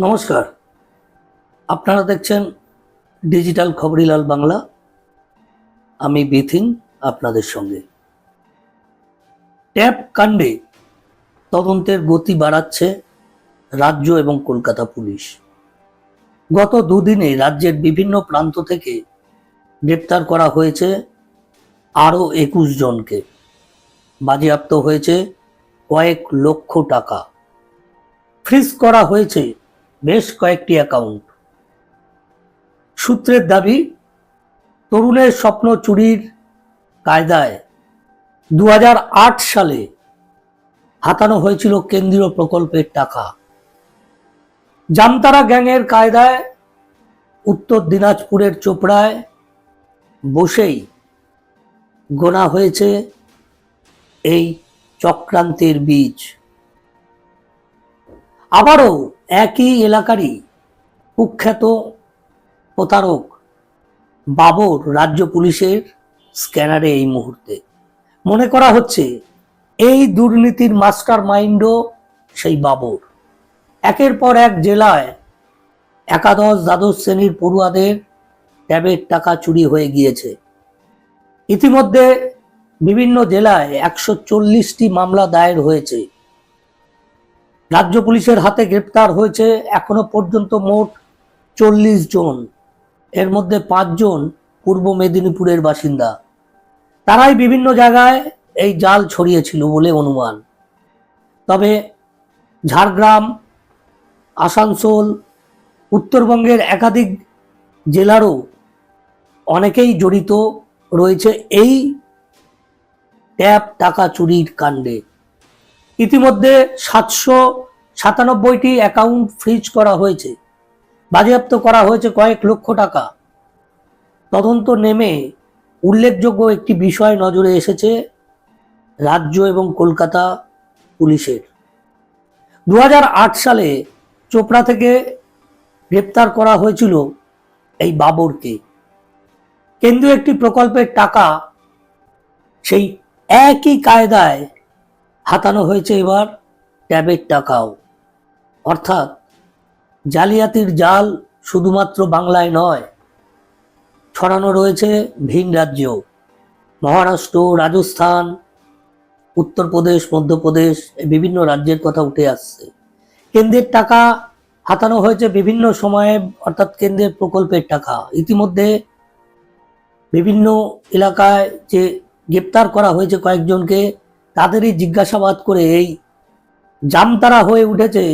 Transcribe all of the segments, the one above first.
নমস্কার। আপনারা দেখছেন ডিজিটাল খবরিলাল বাংলা। আমি বিথিন আপনাদের সঙ্গে। ট্যাপ কাণ্ডে তদন্তের গতি বাড়াচ্ছে রাজ্য এবং কলকাতা পুলিশ। গত দুদিনে রাজ্যের বিভিন্ন প্রান্ত থেকে গ্রেপ্তার করা হয়েছে আরও একুশ জনকে। বাজেয়াপ্ত হয়েছে কয়েক লক্ষ টাকা। ফ্রিজ করা হয়েছে বেশ কয়েকটি অ্যাকাউন্ট সূত্রের দাবি, তরুণের স্বপ্ন চুরির কায়দায় দু হাজার আট সালে হাতানো হয়েছিল কেন্দ্রীয় প্রকল্পের টাকা। জামতারা গ্যাংয়ের কায়দায় উত্তর দিনাজপুরের চোপড়ায় বসেই গোনা হয়েছে এই চক্রান্তের বীজ। আবারও একই এলাকারই কুখ্যাত প্রতারক বাবর রাজ্য পুলিশের স্ক্যানারে এই মুহূর্তে। মনে করা হচ্ছে এই দুর্নীতির মাস্টার মাইন্ডও সেই বাবর। একের পর এক জেলায় একাদশ দ্বাদশ শ্রেণির পড়ুয়াদের ট্যাবের টাকা চুরি হয়ে গিয়েছে। ইতিমধ্যে বিভিন্ন জেলায় একশো চল্লিশটি মামলা দায়ের হয়েছে। রাজ্য পুলিশের হাতে গ্রেপ্তার হয়েছে এখনও পর্যন্ত মোট চল্লিশ জন। এর মধ্যে পাঁচজন পূর্ব মেদিনীপুরের বাসিন্দা। তারাই বিভিন্ন জায়গায় এই জাল ছড়িয়েছিল বলে অনুমান। তবে ঝাড়গ্রাম, আসানসোল, উত্তরবঙ্গের একাধিক জেলারও অনেকেই জড়িত রয়েছে এই ট্যাপ টাকা চুরির কাণ্ডে। ইতিমধ্যে সাতশো সাতানব্বইটি অ্যাকাউন্ট ফ্রিজ করা হয়েছে। বাজেয়াপ্ত করা হয়েছে কয়েক লক্ষ টাকা। তদন্ত নেমে উল্লেখযোগ্য একটি বিষয় নজরে এসেছে রাজ্য এবং কলকাতা পুলিশের। দু হাজার আট সালে চোপড়া থেকে গ্রেপ্তার করা হয়েছিল এই বাবরকে। কেন্দ্রীয় একটি প্রকল্পের টাকা সেই একই কায়দায় হাতানো হয়েছে এবার ট্যাবের টাকাও। অর্থাৎ জালিয়াতির জাল শুধুমাত্র বাংলায় নয়, ছড়ানো রয়েছে ভিন রাজ্যেও। মহারাষ্ট্র, রাজস্থান, উত্তরপ্রদেশ, মধ্যপ্রদেশ বিভিন্ন রাজ্যের কথা উঠে আসছে। কেন্দ্রের টাকা হাতানো হয়েছে বিভিন্ন সময়ে, অর্থাৎ কেন্দ্রের প্রকল্পের টাকা। ইতিমধ্যে বিভিন্ন এলাকায় যে গ্রেপ্তার করা হয়েছে কয়েকজনকে তাদেরই জিজ্ঞাসাবাদ করে এই জামতারা হয়ে উঠেছে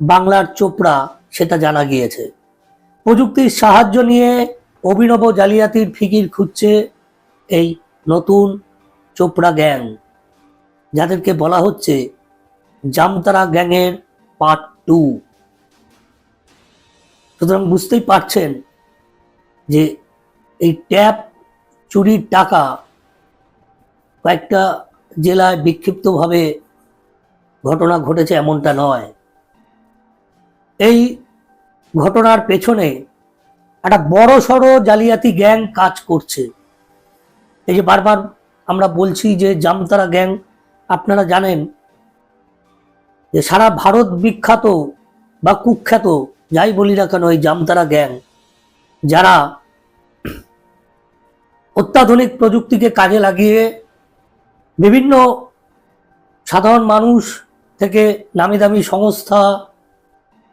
বাংলার চোপড়া, সেটা জানা গিয়েছে। প্রযুক্তির সাহায্য নিয়ে অভিনব জালিয়াতির ফিকির খুঁজছে এই নতুন চোপড়া গ্যাং, যাদেরকে বলা হচ্ছে জামতারা গ্যাংয়ের পার্ট টু। সুতরাং বুঝতেই পারছেন যে এই ট্যাপ, চুরির টাকা কয়েকটা জেলায় বিক্ষিপ্তভাবে ঘটনা ঘটেছে এমনটা নয়। এই ঘটনার পেছনে একটা বড় সড়ো জালিয়াতি গ্যাং কাজ করছে। এই যে বারবার আমরা বলছি যে জামতারা গ্যাং, আপনারা জানেন যে সারা ভারত বিখ্যাত বা কুখ্যাত, যাই বলি না কেন, এই জামতারা গ্যাং, যারা অত্যাধুনিক প্রযুক্তিকে কাজে লাগিয়ে বিভিন্ন সাধারণ মানুষ থেকে নামি দামি সংস্থা,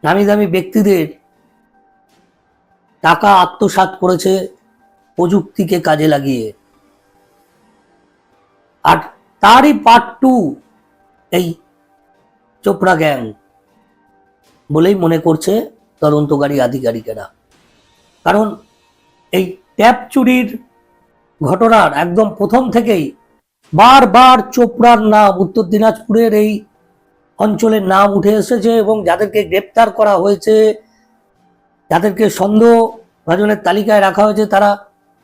নামি দামি ব্যক্তিদের টাকা আত্মসাৎ করেছে প্রযুক্তিকে কাজে লাগিয়ে। আর তারই পার্ট টু এই চোপড়া গ্যাং বলেই মনে করছে তদন্তকারী আধিকারিকেরা। কারণ এই ট্যাপ চুরির ঘটনার একদম প্রথম থেকেই বারবার চোপড়ার নাম, উত্তর দিনাজপুরের এই অঞ্চলের নাম উঠে এসেছে এবং যাদেরকে গ্রেপ্তার করা হয়েছে, যাদেরকে সন্দেহ ভাজনের তালিকায় রাখা হয়েছে, তারা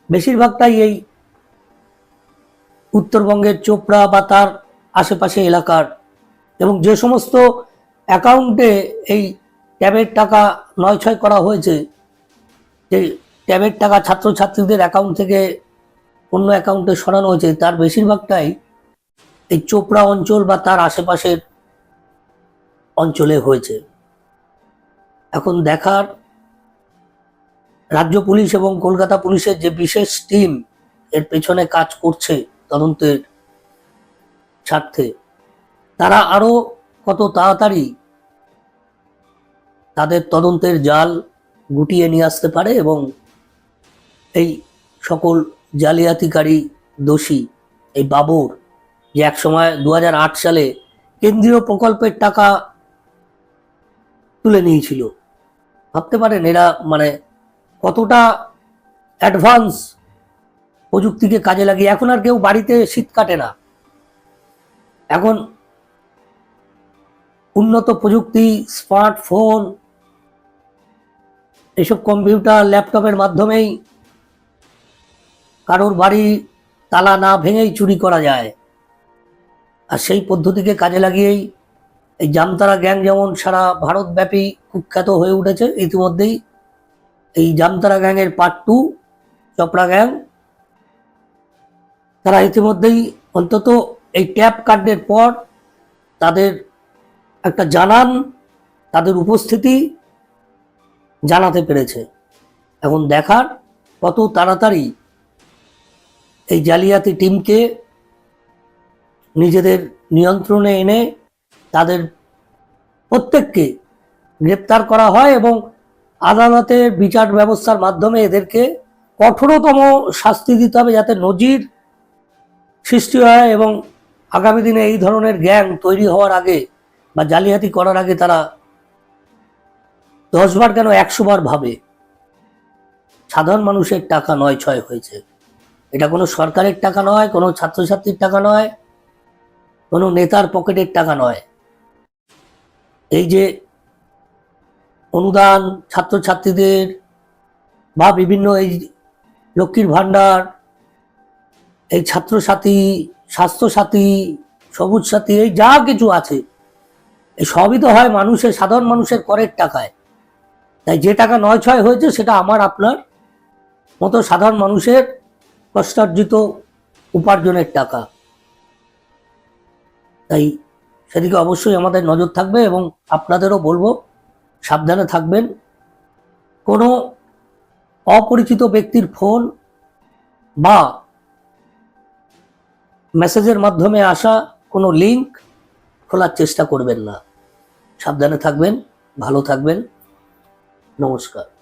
বেশিরভাগটাই এই উত্তরবঙ্গের চোপড়া বা তার আশেপাশে এলাকার। এবং যে সমস্ত অ্যাকাউন্টে এই ট্যাবের টাকা নয় ছয় করা হয়েছে যে ট্যাবের টাকা ছাত্রছাত্রীদের অ্যাকাউন্ট থেকে অন্য অ্যাকাউন্টে সরানো হয়েছে তার বেশিরভাগটাই এই চোপড়া অঞ্চল বা তার আশেপাশের অঞ্চলে হয়েছে। এখন দেখার রাজ্য পুলিশ এবং কলকাতা পুলিশের যে বিশেষ টিম এর পেছনে কাজ করছে তদন্তের স্বার্থে, তারা আরও কত তাড়াতাড়ি তাদের তদন্তের জাল গুটিয়ে নিয়ে আসতে পারে এবং এই সকল জালিয়াতিকারী দোষী। এই বাবর যে একসময় দু সালে কেন্দ্রীয় প্রকল্পের টাকা তুলে নিয়েছিল। ভাবতে পারেন এরা মানে কতটা অ্যাডভান্স প্রযুক্তিকে কাজে লাগিয়ে এখন আর কেউ বাড়িতে শীত কাটে না। এখন উন্নত প্রযুক্তি স্মার্টফোন এসব কম্পিউটার ল্যাপটপের মাধ্যমেই কারোর বাড়ি তালা না ভেঙেই চুরি করা যায়। আর সেই পদ্ধতিকে কাজে লাগিয়েই এই জামতারা গ্যাং যেমন সারা ভারতব্যাপী কুখ্যাত হয়ে উঠেছে, ইতিমধ্যেই এই জামতারা গ্যাংয়ের পার্ট টু চপড়া গ্যাং, তারা ইতিমধ্যেই অন্তত এই ট্যাপ কার্ডের পর তাদের একটা জানান, তাদের উপস্থিতি জানাতে পেরেছে। এখন দেখার কত তাড়াতাড়ি এই জালিয়াতি টিমকে নিজেদের নিয়ন্ত্রণে এনে তাদের প্রত্যেককে গ্রেপ্তার করা হয় এবং আদালতের বিচার ব্যবস্থার মাধ্যমে এদেরকে কঠোরতম শাস্তি দিতে হবে যাতে নজির সৃষ্টি হয় এবং আগামী দিনে এই ধরনের গ্যাং তৈরি হওয়ার আগে বা জালিয়াতি করার আগে তারা দশবার কেন একশো বার ভাবে? সাধারণ মানুষের টাকা নয় ছয় হয়েছে। এটা কোনো সরকারের টাকা নয়, কোনো ছাত্রছাত্রীর টাকা নয়, কোনো নেতার পকেটের টাকা নয়। এই যে অনুদান ছাত্রছাত্রীদের বা বিভিন্ন এই লক্ষ্মীর ভাণ্ডার, এই ছাত্রসাথী স্বাস্থ্যসাথী সবুজ সাথী এই যা কিছু আছে, এই সবই তো হয় মানুষের, সাধারণ মানুষের করের টাকায়। তাই যে টাকা নয় ছয় হয়েছে, সেটা আমার, আপনার মতো সাধারণ মানুষের কষ্টার্জিত উপার্জনের টাকা। তাই সেদিকে অবশ্যই আমাদের নজর থাকবে এবং আপনাদেরও বলব, সাবধানে থাকবেন। কোনো অপরিচিত ব্যক্তির ফোন বা মেসেজের মাধ্যমে আসা কোনো লিংক খোলার চেষ্টা করবেন না। সাবধানে থাকবেন, ভালো থাকবেন। নমস্কার।